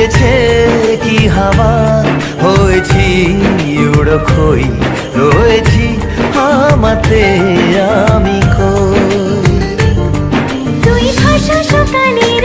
দিয়েছে কি হাওয়া? হয়েছি উড়ো খই রয়েছি আমাতে আমি কই তুই ভাষা সকালের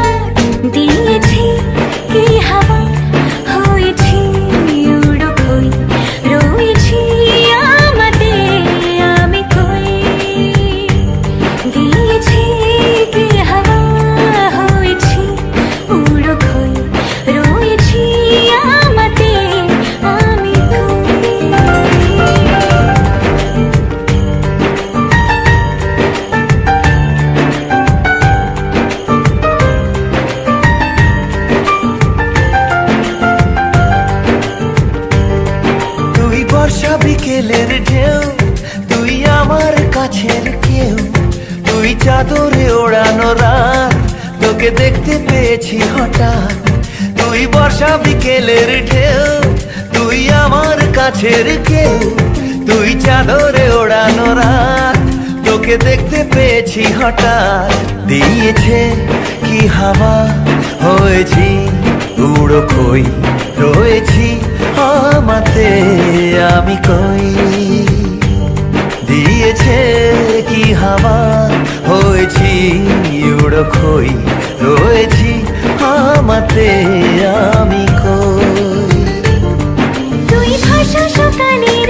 কাছের কেউ। তুই চাদরে ওড়ানো রাত, তোকে দেখতে পেয়েছি হঠাৎ। তুই বর্ষা বিকেলের ঢেউ, তুই আমার কাছের কেউ। তুই চাদরে ওড়ানো রাত, তোকে দেখতে পেয়েছি হঠাৎ। দিয়েছে কি হাওয়া? হয়েছি উড়ো কই? রয়েছি আমাতে, আমি কই? হাওয়া হয়েছি উড়ো খই রয়েছি আমাতে আমি কই। তুই ভাষা সকালের